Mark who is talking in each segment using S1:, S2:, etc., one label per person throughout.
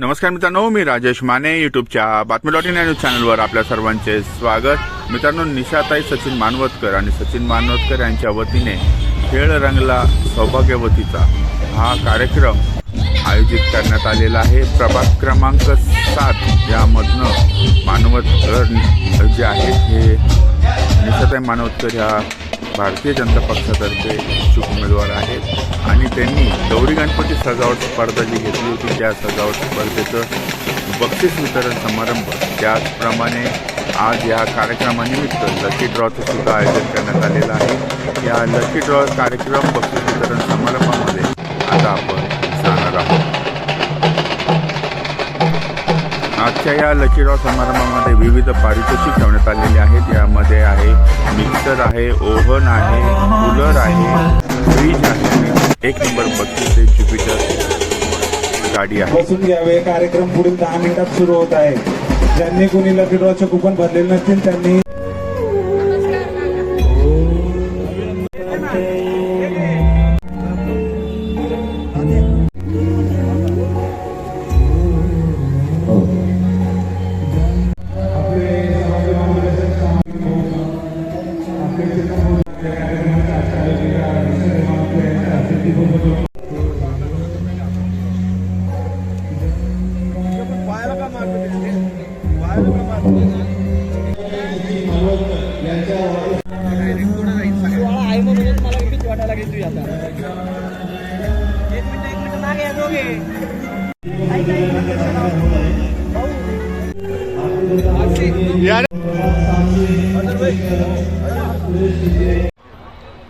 S1: नमस्कार मित्रांनो मी राजेश माने युट्यूबच्या बातमी डॉट इन न्यूज चॅनलवर आपल्या सर्वांचे स्वागत. मित्रांनो निशाताई सचिन मानवतकर आणि सचिन मानवतकर यांच्या वतीने खेळ रंगला सौभाग्यवतीचा हा कार्यक्रम आयोजित करण्यात आलेला आहे. प्रभाग क्रमांक सात यामधनं मानवतकर जे आहेत हे निशाताई मानवतकर ह्या भारतीय जनता पक्षातर्फे इच्छुक उमेदवार आहेत. आणि त्यांनी गौरी गणपती सजावट स्पर्धा जी घेतली होती त्या सजावट स्पर्धेचं बक्षीस वितरण समारंभ. त्याचप्रमाणे आज या कार्यक्रमानिमित्त लकी ड्रॉचं सुद्धा आयोजन करण्यात आलेलं आहे. या लकी ड्रॉ कार्यक्रम बक्षीस वितरण समारंभामध्ये आता आपण जाणार आहोत. आजच्या या लकीराव समारंभामध्ये विविध पारितोषिक ठेवण्यात आलेले आहेत. यामध्ये आहे मिक्सर आहे ओव्हन आहे कूलर आहे फ्रीज आहे एक नंबर बत्तीस आहे ज्युपिटर गाडी आहे.
S2: बसून घ्यावे. कार्यक्रम पुढील दहा मिनिटात सुरू होत आहे. ज्यांनी कोणी लकी ड्रॉचे कुपन भरलेले नसतील त्यांनी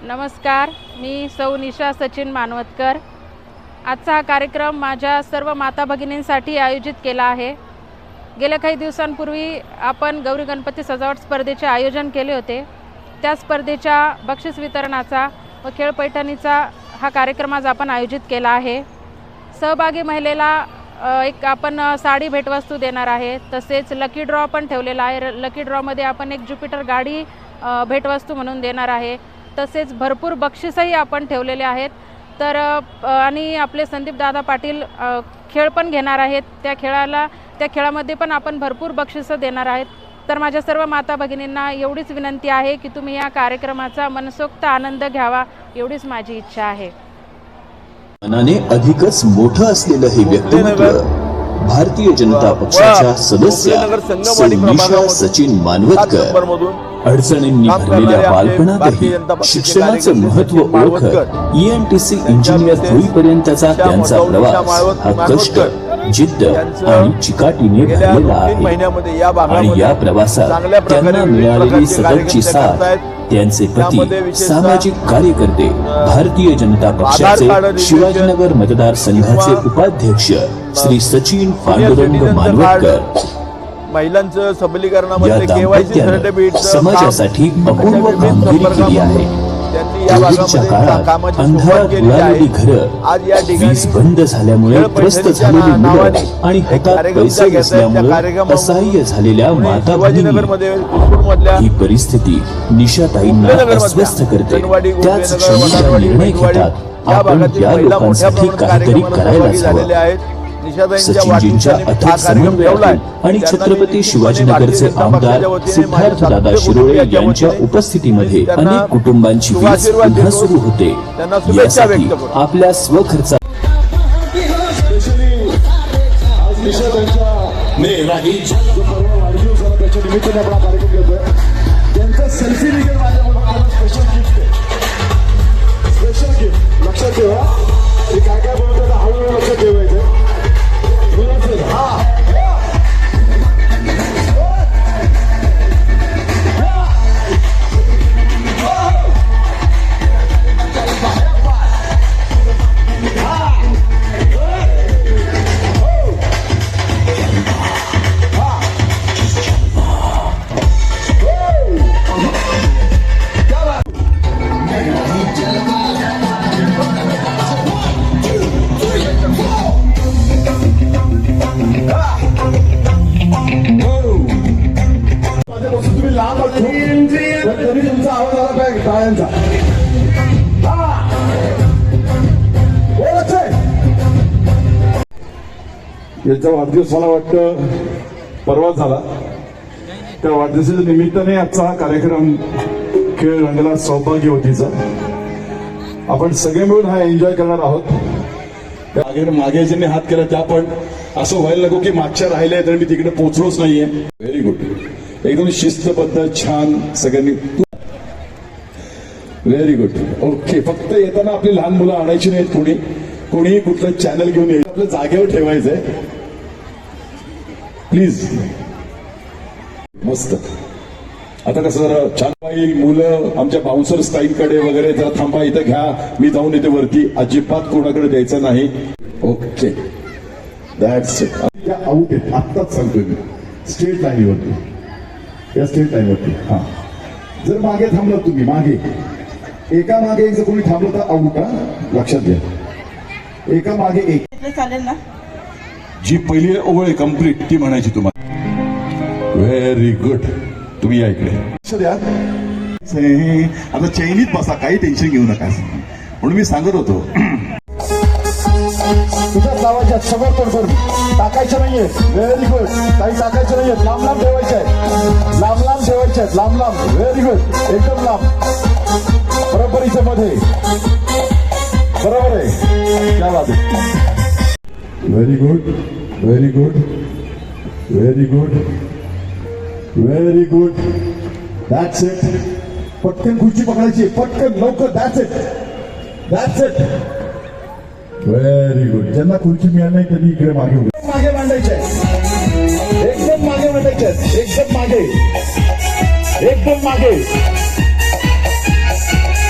S3: नमस्कार मी सौ निशा सचिन मानवतकर. आजचा हा कार्यक्रम माझ्या सर्व माता भगिनींसाठी आयोजित केला आहे. गेल्या काही दिवसांपूर्वी आपण गौरी गणपती सजावट स्पर्धेचे आयोजन केले होते. त्या स्पर्धेच्या बक्षीस वितरणाचा व खेळ पैठणीचा हा कार्यक्रम आज आपण आयोजित केला आहे. सहभागी महिलेला एक आपण साडी भेटवस्तू देणार आहे. तसेच लकी ड्रॉ पण ठेवलेला आहे. र- लकी ड्रॉमध्ये आपण एक ज्युपिटर गाडी भेटवस्तू म्हणून देणार आहे. तसेच भरपूर बक्षीसही आपण ठेवलेले आहेत. तर आणि आपले संदीप दादा पाटील खेळ पण घेणार आहेत. त्या खेळाला त्या खेळामध्ये पण आपण भरपूर बक्षिसं देणार आहेत. तर माझ्या सर्व माता भगिनींना एवढीच विनंती आहे की तुम्ही या कार्यक्रमाचा मनसोक्त आनंद घ्यावा एवढीच माझी इच्छा आहे.
S4: मनाने अधिकच मोठं असलेलं हे व्यक्तिमत्व भारतीय जनता पक्षाच्या सदस्या सचिन मानवतकर. अडचणींनी भरलेल्या बालपणातही शिक्षणाचं महत्त्व ओळखत ईएनटीसी इंजिनियर होईपर्यंतचा त्यांचा प्रवास हा कष्ट. जिद्द आणि चिकाटीने भरलेला आहे. आणि या प्रवासात त्यांना मिळालेली सततची साथ त्यांचे पती सामाजिक कार्यकर्ते भारतीय जनता पक्षाचे शिवाजीनगर मतदारसंघाचे उपाध्यक्ष श्री सचिन पांडुरंग मानवतकर.
S5: महिलांचं सबलीकरणामध्ये केवायसी सर्टिफिकेट
S4: समाजासाठी अपूर्व कामगिरी केली आहे. कोविडच्या काळात अंधारात उडालेली घरं
S5: आज या ठिकाणी
S4: वीज बंद झाल्यामुळे त्रस्त झालेली मुलं आणि हातात पैसे नसल्यामुळे असहाय्य झालेल्या माता भगिनी. ही परिस्थिती निशाताईंना अस्वस्थ करते. त्याच
S5: वानवाडी,
S4: निर्णय घेतात. आपण या लोकांसाठी काहीतरी
S5: कार्यक्रमात
S4: करायला
S5: सहभागी झालेल्या
S4: हवं सचिनजींच्या अथक समन्वयातून आणि छत्रपती शिवाजीनगरचे आमदार सिद्धार्थ दादा शिरोळे यांच्या उपस्थितीमध्ये अनेक कुटुंबांची वीज पुन्हा. सुरू होते. यासाठी
S5: व्यक्त करतो.
S4: आपल्या स्वखर्चा
S6: त्यांचा सेल्फी निघेल स्पेशल गिफ्ट स्पेशल गिफ्ट लक्षात ठेवा काय काय याचा वाढदिवस मला वाटतं परवा झाला. त्या वाढदिवसाच्या निमित्ताने आजचा हा कार्यक्रम खेळ रंगला सौभाग्यवतीचा आपण सगळे मिळून हा एन्जॉय करणार आहोत. मागे मागे ज्यांनी हात केला त्या पण. असं व्हायला नको की मागच्या राहिल्या तर मी तिकडे पोहोचलोच नाहीये. व्हेरी गुड एकदम शिस्तबद्ध छान सगळ्यांनी. व्हेरी गुड ओके फक्त येताना आपली लहान मुलं आणायची नाहीत कोणी. कोणीही कुठलं चॅनल घेऊन यायचं आपल्या जागेवर ठेवायचंय. प्लीज. मस्त. आता कसं जरा छान पाहिजे मुलं आमच्या बाउन्सर स्टाईलकडे वगैरे जरा थांबा इथं घ्या. मी जाऊन येते वरती अजिबात कोणाकडे द्यायचं नाही. ओके दॅट्स त्या आउट आहेत आत्ताच सांगतोय मी. स्ट्रेट लाईनीवरती या स्ट्रेट लाईनवरती हा. जर मागे थांबलात तुम्ही मागे. एका मागे एक जर कोणी थांबलं तर आउट हा? लक्षात घ्या. एका मागे एक.
S7: इथलं चालेल ना?
S6: जी पहिली ओळ आहे कंप्लीट ती म्हणायची तुम्हाला. व्हेरी गुड तुम्ही या इकडे. लक्ष द्या. हे, आता चैनीत बसा काही टेन्शन घेऊ नका. म्हणून मी सांगत होतो. तुझ्या लावायच्या सगळं तोड करून टाकायचं नाहीये. व्हेरी गुड काही टाकायचं नाहीये. लांब लांब ठेवायचे आहेत. लांब लांब ठेवायचे आहेत. लांब लांब. व्हेरी गुड एकदम लांब. बरोबर इथे मध्ये बरोबर आहे. क्या बात आहे. Very good very good very good very good that's it पटकन खुर्ची पकडायची. पटकन लवकर. That's it that's it very good ज्यांना खुर्ची मिळाली नाही त्यांनी इकडे मागे मागे मांडायचे. एकदम मागे मांडायचे. एकदम मागे. एकदम मागे.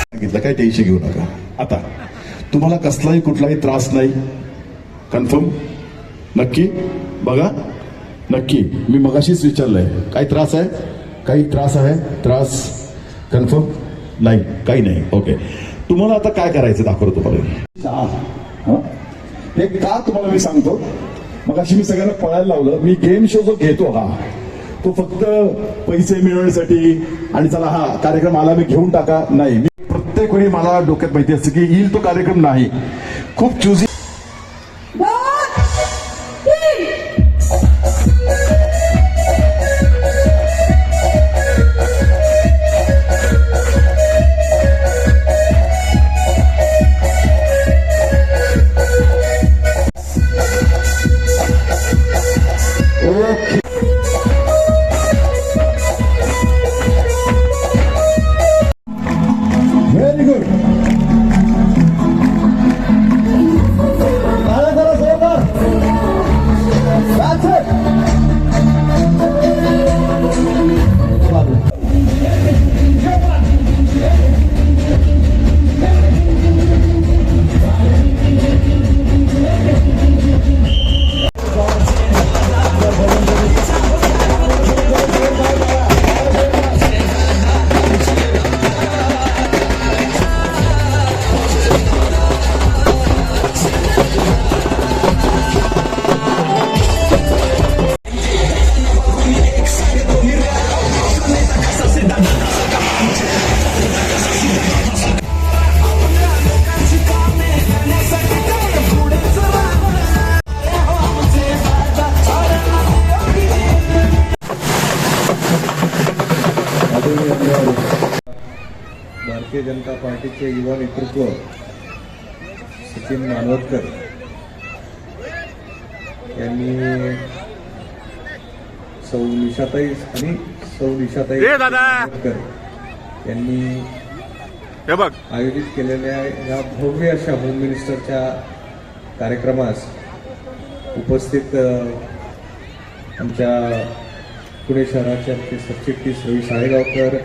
S6: सांगितलं काय टेन्शन घेऊ नका. आता तुम्हाला कसलाही कुठलाही त्रास नाही. कन्फर्म नक्की? बघा. नक्की. मी मगाशीच विचारलंय. काही त्रास आहे? काही त्रास आहे? त्रास. कन्फर्म नाही काही नाही. ओके तुम्हाला आता काय करायचं दाखवतो तुम्हाला हे? का तुम्हाला मी सांगतो. मगाशी मी सगळ्यांना पळायला लावलं. मी गेम शो जो घेतो हा तो फक्त पैसे मिळवण्यासाठी आणि चला हा कार्यक्रम आला मी घेऊन टाका. नाही मी प्रत्येक वेळी मला डोक्यात माहिती असतं की येईल तो कार्यक्रम नाही. खूप चुजी ओके
S8: जनता पार्टीचे युवा नेतृत्व सचिन मानवतकर यांनी सौ निशाताई आणि सौ निशाताई यांनी आयोजित केलेल्या या भव्य अशा होम मिनिस्टरच्या कार्यक्रमास उपस्थित आमच्या पुणे शहराचे आमचे सरचिटणीस रवी साळेगावकर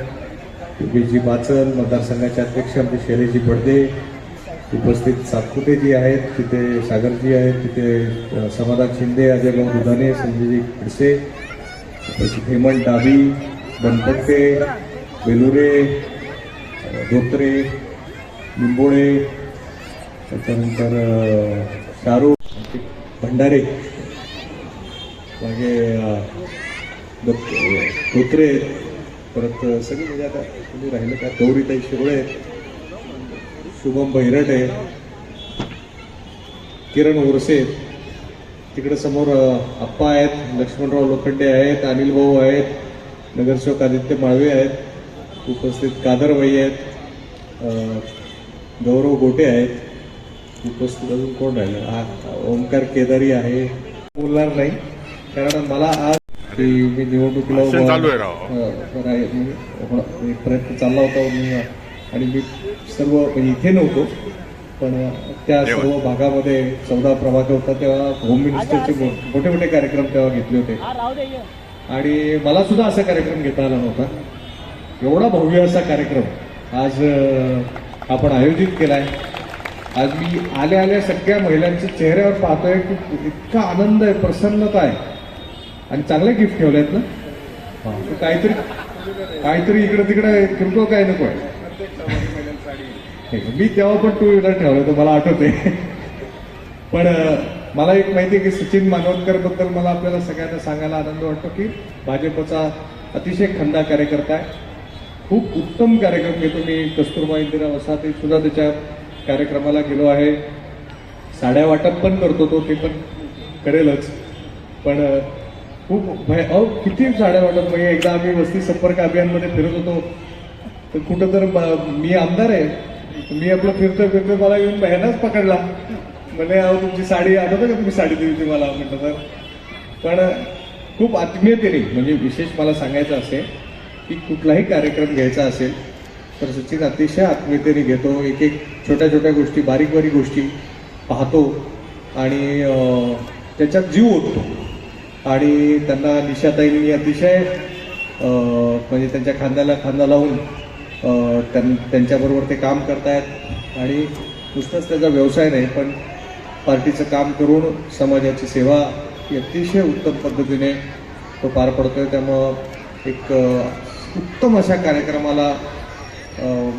S8: विजयजी बाचन मतदारसंघाचे अध्यक्ष आमचे शैलेशजी बडदे उपस्थित सातपुतेजी आहेत तिथे सागरजी आहेत तिथे समाधान शिंदे अजयभाऊ दुधाने संजयजी खडसे हेमंत डाबी बनपट्टे बेलुरे धोत्रे निंबोळे त्याच्यानंतर शाहरुख भंडारे मागे दत्त- धोत्रे परत सगळे म्हणजे आता तुम्ही राहिलं का? गौरीताई शिरोळे शुभम बैरट आहे. किरण ओरसे तिकडे समोर अप्पा आप्पा आहेत. लक्ष्मणराव लोखंडे आहेत. अनिल भाऊ आहेत. नगरसेवक आदित्य माळवे आहेत. उपस्थित कादरबाई आहेत. गौरव गोटे आहेत. उपस्थित अजून कोण राहिलं? हा, ओमकार केदारी आहे. बोलणार नाही. कारण मला आज की मी निवडणुकीला
S1: चालू आहे राव.
S8: आहे. मी- हो, एक प्रयत्न चालला होता मी आणि मी सर्व इथे नव्हतो पण त्या. सर्व भागामध्ये चौदा प्रभाग होता तेव्हा होम मिनिस्टरचे मोठे मोठे कार्यक्रम तेव्हा घेतले होते
S7: हा.
S8: आणि मला सुद्धा असा कार्यक्रम घेता आला नव्हता एवढा भव्य असा कार्यक्रम आज आपण आयोजित केलाय आज मी आल्या आल्या सगळ्या महिलांच्या चेहऱ्यावर पाहतोय की इतका आनंद आहे प्रसन्नता आहे आणि चांगले गिफ्ट ठेवले आहेत ना? हा, तर काहीतरी काहीतरी इकडे तिकडे किरकोळ काय नको आहे? मी तेव्हा पण टू व्हीलर ठेवलं होतं मला आठवते पण मला एक माहिती आहे की सचिन मानवतकरबद्दल मला आपल्याला सगळ्यांना सांगायला आनंद वाटतो की भाजपचा अतिशय खंदा कार्यकर्ता आहे. खूप उत्तम कार्यक्रम घेतो मी. कस्तुरबा इंदिरा वसाहती सुद्धा त्याच्या कार्यक्रमाला गेलो आहे. साड्या वाटप पण करतो तो ते पण करेलच. पण खूप भय अहो किती साड्या वाटत म्हणजे एकदा आम्ही वस्ती संपर्क अभियानमध्ये फिरत होतो. तर कुठं तर मी आमदार आहे. मी आपलं फिरतो फिरतो मला येऊन बहिणाच पकडला. म्हणजे अहो तुमची साडी आठवतं का तुम्ही साडी दिली होती मला? म्हटलं तर. पण खूप आत्मीयतेने म्हणजे विशेष मला सांगायचं असेल की कुठलाही कार्यक्रम घ्यायचा असेल तर सचिन अतिशय आत्मीयतेने घेतो. एक एक छोट्या छोट्या गोष्टी बारीक बारीक गोष्टी पाहतो आणि त्याच्यात जीव ओततो. आणि त्यांना निशाताईंनी अतिशय म्हणजे त्यांच्या खांद्याला खांदा लावून त्यां त्यांच्याबरोबर ते काम करतायत. आणि नुसतंच त्याचा व्यवसाय नाही पण पार्टीचं काम करून समाजाची सेवा ही अतिशय उत्तम पद्धतीने तो पार पडतो आहे त्यामुळं एक उत्तम अशा कार्यक्रमाला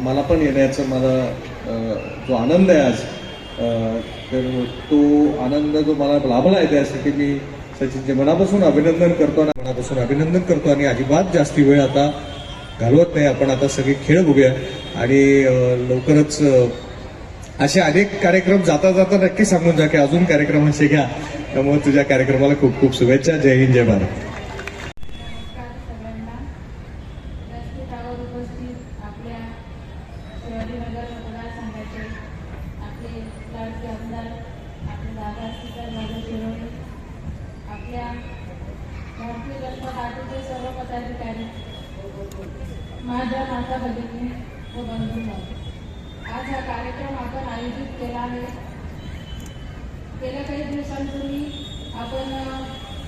S8: मला पण येण्याचं मला जो आनंद आहे आज तर तो आनंद जो मला लाभला आहे त्यासाठी मी सचिनचे मनापासून अभिनंदन करतो आणि मनापासून अभिनंदन करतो आणि अजिबात जास्ती वेळ आता घालवत नाही. आपण आता सगळे खेळ बघूया. आणि लवकरच असे अनेक कार्यक्रम जाता जाता नक्की सांगून जा की अजून कार्यक्रम असे घ्या. त्यामुळे तुझ्या कार्यक्रमाला खूप खूप शुभेच्छा. जय हिंद जय भारत
S3: नमस्कार सगळ्यांना व्यासपीठावर उपस्थित आपल्या शिवाजीनगर मतदारसंघाचे आपले लाडके आमदार आपले दादा सीताराम राजा शिरोळे आपल्या भारतीय जनता पार्टीचे सर्व पदाधिकारी माझ्या माता भगिनी व बंधूंनो आज हा कार्यक्रम आपण आयोजित केला आहे गेल्या काही दिवसांपूर्वी आपण अ,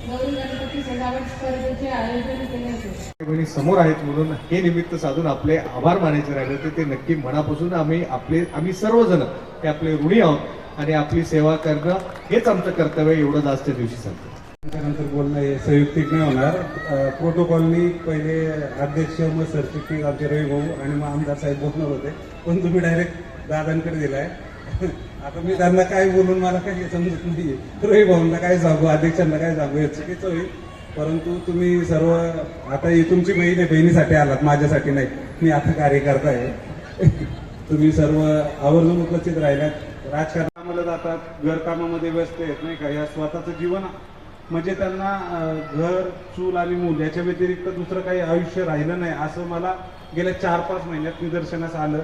S3: गौरी गणपती सजावट स्पर्धेचे आयोजन केले होते
S8: बहिणी समोर आहेत म्हणून हे निमित्त साधून आपले आभार मानायचे राहिले होते ते नक्की मनापासून आम्ही आपले आम्ही सर्वजण ते आपले ऋणी आहोत आणि आपली सेवा करणं हेच आमचं कर्तव्य एवढंच एवढं आजच्या दिवशी सांगतो.
S2: त्यानंतर बोलणं हे संयुक्तिक नाही होणार. प्रोटोकॉलनी पहिले अध्यक्ष मग सरचिटणीस आमचे रवी भाऊ आणि मग आमदार साहेब बोलणार होते. पण तुम्ही डायरेक्ट दादांकडे दिलाय. आता मी त्यांना काय बोलून मला काही समजत नाही रवी भाऊंना काय सांगू अध्यक्षांना काय सांगू याचं चुकीचं होईल. परंतु तुम्ही सर्व आता ही तुमची बहीण आहे बहिणीसाठी आलात माझ्यासाठी नाही. मी आता कार्यकर्ता आहे तुम्ही सर्व आवर्जून उपस्थित राहिल्यात राजकारणामध्ये जातात घरकामामध्ये व्यस्त आहेत नाही का? या स्वतःचं जीवन म्हणजे त्यांना घर चूल आणि मूल याच्या व्यतिरिक्त दुसरं काही आयुष्य राहिलं नाही असं मला गेल्या चार पाच महिन्यात निदर्शनास आलं.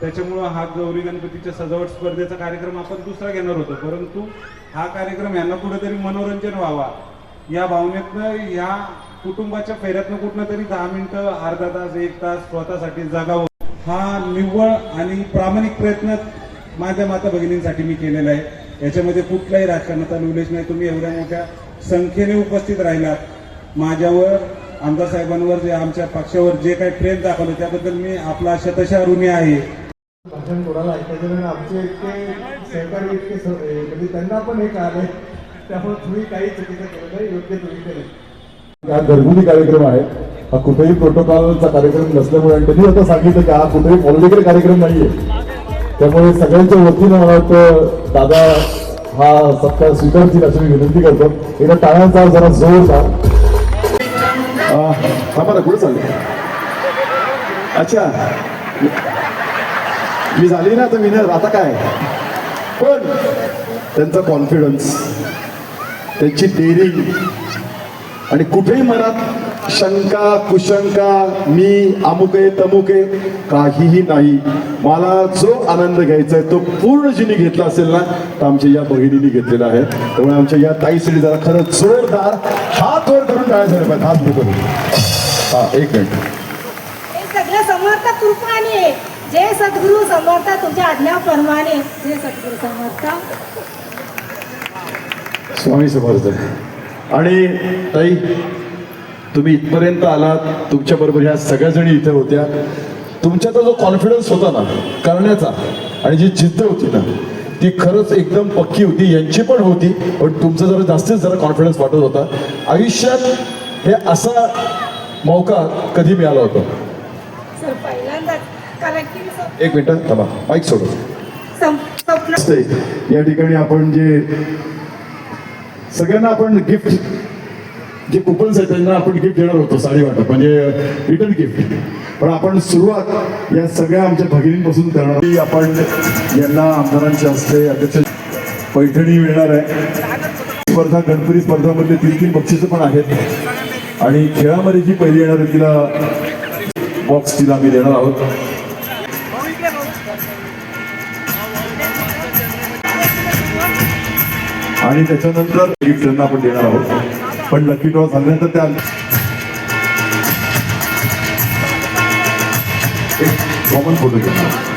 S2: त्याच्यामुळं हा गौरी गणपतीच्या सजावट स्पर्धेचा कार्यक्रम आपण दुसरा घेणार होतो. परंतु हा कार्यक्रम यांना कुठेतरी मनोरंजन व्हावा या भावनेतनं या कुटुंबाच्या फेऱ्यातनं कुठनं तरी दहा मिनिटं अर्धा तास एक तास स्वतःसाठी जागावं. हा निव्वळ आणि प्रामाणिक प्रयत्न माझ्या माता भगिनींसाठी मी केलेला आहे. याच्यामध्ये कुठलाही राजकारणाचा उल्लेख नाही. तुम्ही एवढ्या मोठ्या संख्येने उपस्थित राहिलात. माझ्यावर आमदार साहेबांवर जे आमच्या पक्षावर जे काही प्रेम दाखवलं त्याबद्दल मी आपला शतशा ऋणी आहे.
S9: भाषण कोणाला ऐकायचं आमचे इतके सहकारी इतके म्हणजे त्यांना पण हे कळालंय त्यामुळे तुम्ही काही चुकीचं केलं नाही योग्य तुम्ही केलं
S6: हा घरगुती कार्यक्रम आहे. हा कुठेही प्रोटोकॉलचा कार्यक्रम नसल्यामुळे आणि त्यांनी आता सांगितलं की हा कुठेही पॉलिटिकल कार्यक्रम नाहीये. त्यामुळे सगळ्यांच्या वतीनं मला वाटतं दादा हा सत्कार स्वीकारतील अशी मी विनंती करतो. एकदा टाळ्यांचा जरा जोर थांबा मला कुठे चालले अच्छा. मी झाली ना तर विनर आता काय? पण त्यांचा कॉन्फिडन्स त्यांची डेअरिंग आणि कुठेही मनात शंका कुशंका मी अमुक आहे तमुक आहे काहीही नाही. मला जो आनंद घ्यायचा आहे तो पूर्ण जिने घेतला असेल ना तर आमच्या या बहिणीने घेतलेला आहे. त्यामुळे आमच्या या ताईसाठी जरा खरंच जोरदार हात वर करून टाळ्या झाले पाहिजे. हात करून हा एक मिनिट.
S10: सगळं समर्थ कृपाने आहे. जे सद्गुरू समर्थ तुमच्या आज्ञाप्रमाणे जे सद्गुरू समर्थ
S6: स्वामी समर्थ. आणि ताई तुम्ही इथपर्यंत आलात तुमच्या बरोबर ह्या सगळ्या जणी इथे होत्या. तुमच्यात जो कॉन्फिडन्स होता ना करण्याचा आणि जी जिद्द होती ना ती खरंच एकदम पक्की होती यांची पण होती पण तुमचा जरा जास्तीच जरा कॉन्फिडन्स वाटत होता. आयुष्यात हे असा मौका कधी मिळाला होता? एक मिनिट थांबा. माईक सोडू. या ठिकाणी आपण जे सगळ्यांना आपण गिफ्ट जे कुपन्स आहेत त्यांना आपण गिफ्ट देणार होतो साडी वाटप. म्हणजे रिटर्न गिफ्ट पण आपण सुरुवात या सगळ्या आमच्या भगिनींपासून करणार की आपण यांना आमदारांच्या हस्ते अध्यक्ष पैठणी मिळणार आहे. स्पर्धा गणपती स्पर्धामधले तीन तीन बक्षिसं पण आहेत. आणि खेळामध्ये जी पहिली येणार आहे तिला बॉक्स तिला आम्ही देणार आहोत. आणि त्याच्यानंतर गिफ्ट त्यांना आपण देणार आहोत. पण लकी ड्रॉ झाल्यानंतर त्या एक कॉमन फोटो घेणार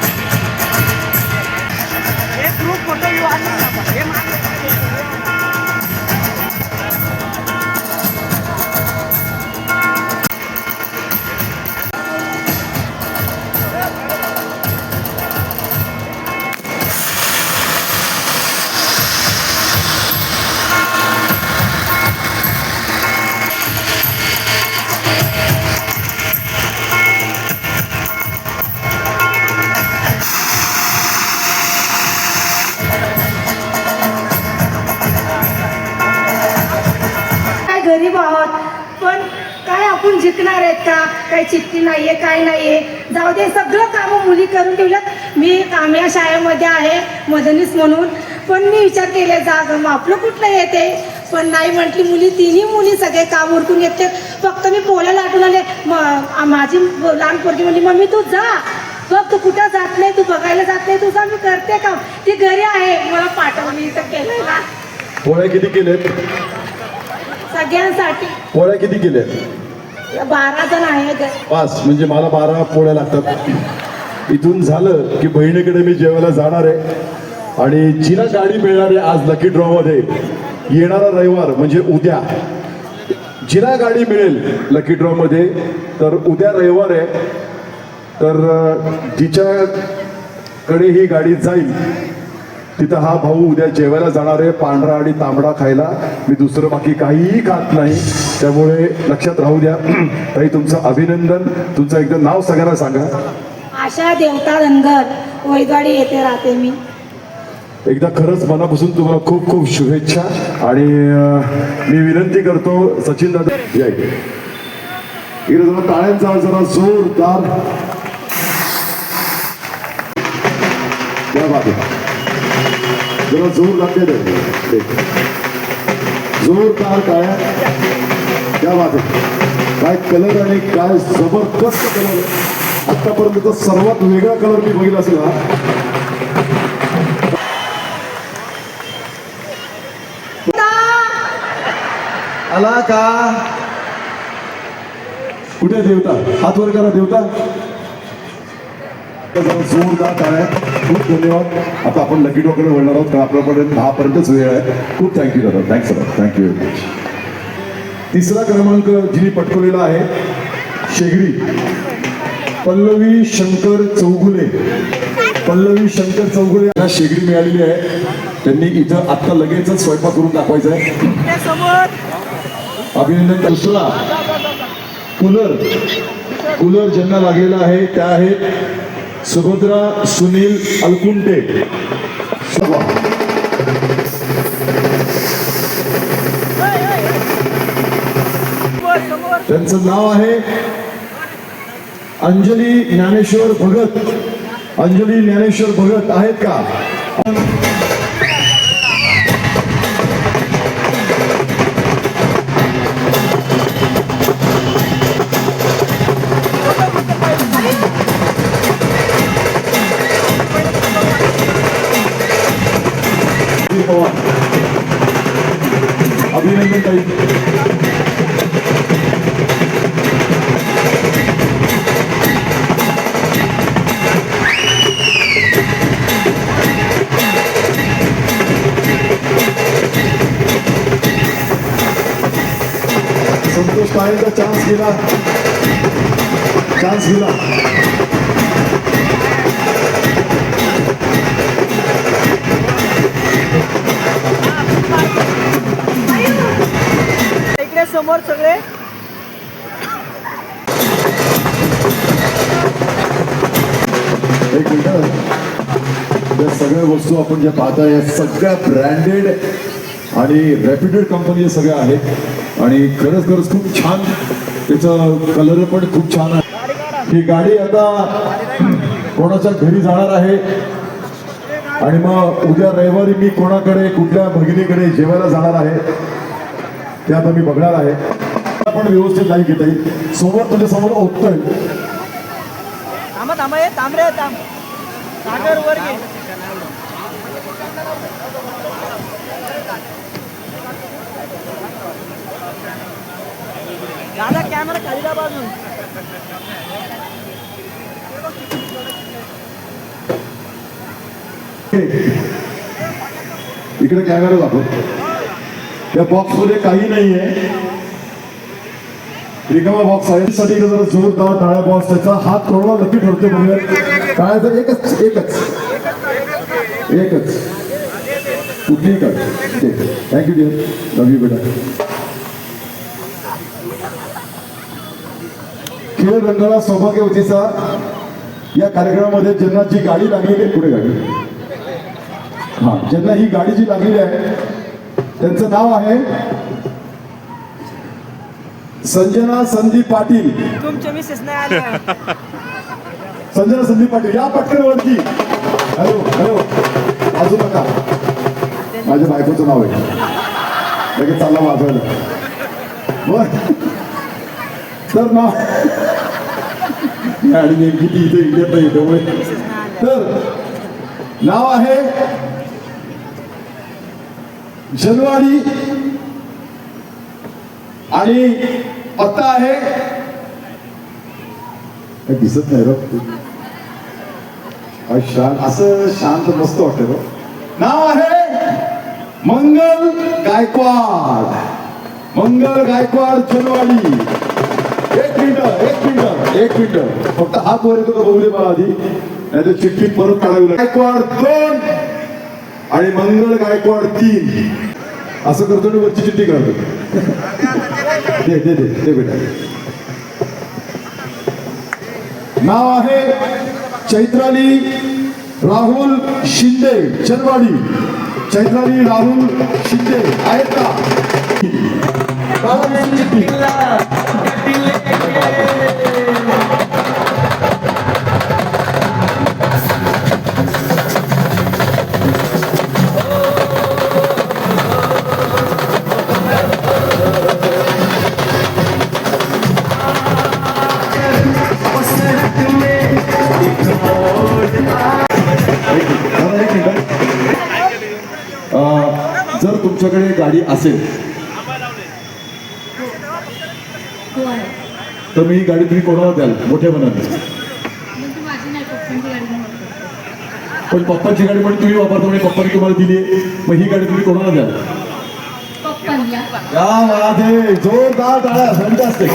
S10: आपण जिंकणार आहेत का? काही चिठ्ठी नाहीये काय नाहीये. जाऊ दे सगळं कामं मुली करून ठेवल्यात. मी काम्या शाळेमध्ये आहे मदनीस म्हणून. पण मी विचार केले जा ग मग आपलं कुठलं येते पण नाही म्हटली मुली तिन्ही मुली सगळे काम उरकून घेते फक्त मी पोळ्याला आठवून आले. म- माझी लहान पोरगी म्हणली मम्मी तू जा. बघ तू कुठं जात नाही तू बघायला जात नाही तुझा मी करते काम. ती घरी आहे मला पाठवली इथं केलंय ना
S6: पोळ्या किती केलेत?
S10: सगळ्यांसाठी.
S6: पोळ्या किती केल्यात
S10: बारा जण आहे
S6: पाच म्हणजे मला बारा पोळ्या लागतात. इथून झालं की बहिणीकडे मी जेवायला जाणार आहे. आणि जिला गाडी मिळणार आहे आज लकी ड्रॉ मध्ये. येणारा रविवार म्हणजे उद्या. जिला गाडी मिळेल लकी ड्रॉ मध्ये तर उद्या रविवार आहे. तर तिच्याकडे ही गाडी जाईल तिथं हा भाऊ उद्या जेवायला जाणार आहे पांढरा आणि तांबडा खायला. मी दुसरं बाकी काहीही खात नाही. त्यामुळे लक्षात राहू द्या. ताई तुमचं अभिनंदन. तुमचं एकदा नाव सगळ्यांना सांगा.
S10: आशा देवता धनगर वैदवाडी येथे राहते मी.
S6: एकदा खरंच मनापासून तुम्हाला खूप खूप शुभेच्छा. आणि मी विनंती करतो सचिन दादा या इकडे जरा टाळ्यांचा जरा जोरदार. जरा जोर दे जोरदार काय? त्या बाजू काय कलर आणि काय जबरदस्त कलर आतापर्यंत सर्वात वेगळा कलर मी बघितला असेल हा. आला का? कुठे देवता? हात वर करा देवता. जरा जोरदार काय? खूप धन्यवाद आता आपण लकी डॉकडे बोलणार आहोत. कारण आपल्यापर्यंत दहापर्यंतच वेळ आहे. खूप थँक्यू दादा. थँक्स दादा थँक्यू व्हेरी मच तिसरा क्रमांक जिने पटकवलेला आहे. शेगडी. पल्लवी शंकर चौगुले. पल्लवी शंकर चौगुले यांना शेगडी मिळालेली आहे. त्यांनी इथं आत्ता लगेचच स्वयंपाक करून दाखवायचा आहे. अभिनंदन. दुसरा. कूलर. कूलर ज्यांना लागलेला आहे त्या आहेत सुभद्रा सुनील अलकुंटे. त्यांचं नाव आहे अंजली ज्ञानेश्वर भगत. अंजली ज्ञानेश्वर भगत आहेत का? अभिनंदन ताई संतोष ताईंचा चान्स गेला चान्स गेला
S7: समोर सगळे.
S6: एक मिनिट. या सगळ्या वस्तू आपण ज्या पाहता या सगळ्या ब्रँडेड आणि रेप्युटेड कंपनी सगळ्या आहेत. आणि खरंच खरंच खूप छान त्याचं कलर पण खूप छान आहे. ही गाडी आता कोणाच्या घरी जाणार आहे? आणि मग उद्या रविवारी मी कोणाकडे कुठल्या भगिनीकडे जेवायला जाणार आहे? ते आता मी बघणार आहे. आपण व्यवस्थित नाही घेता येईल. सोबत तुझ्या समोर ओततोय.
S7: थांबा थांबा हे सागर वर घे. दादा कॅमेरा खाली दाबा अजून
S6: इकडे कॅमेरा दाखव. या बॉक्समध्ये काही काही नाहीये. रिकामा बॉक्स आहे. साठी जरा जोरदार टाळ्या बॉक्स त्याचा. हात थोडा नक्की ठरतो बघूया टाळ्याचं एकच एकच. एकच. कुठलीही काय थँक्यू डिअर लव यू बेटा. खेळ रंगाला सौभाग्यवतीचा या कार्यक्रमामध्ये ज्यांना जी गाडी लागलेली आहे पुढे गाडी. हा ज्यांना ही गाडी जी लागलेली आहे त्यांचं नाव आहे संजना संदीप पाटील.
S7: मिसेस नाही
S6: संजना संदीप पाटील या पटकन वरती हॅलो हॅलो. वाजू नका. माझ्या बायकोचं नाव आहे. लगेच चालला वाजवायला. बर. तर नाव आणि नेमकी ती इथे इंडियात नाही त्यामुळे. तर नाव आहे जनवाडी आणि पत्ता आहे. दिसत नाही रो. शांत असं शांत मस्त वाटत रो. नाव आहे मंगल गायकवाड. मंगल गायकवाड जनवाडी एक मिनिट एक मिनिट एक मिनिट. फक्त हात वर येतो का बघले मला आधी. नाही तर चिठ्ठी परत काढावी लागेल. गायकवाड दोन. आणि मंगल गायकवाड तीन. असं करतो आणि वरची चिठ्ठी काढतो दे दे दे दे बेटा. नाव आहे चैत्राली राहुल शिंदे जनवाडी चैत्राली राहुल शिंदे आहेत का? असेल तर मी गाडी तुम्ही कोणाला द्याल? मोठ्या मनाने. पण पप्पाची गाडी पण तुम्ही वापरता म्हणजे पप्पाने तुम्हाला दिली मग ही गाडी तुम्ही कोणाला द्याल? या राधे जोरदार टाळ्या फॅन्टास्टिक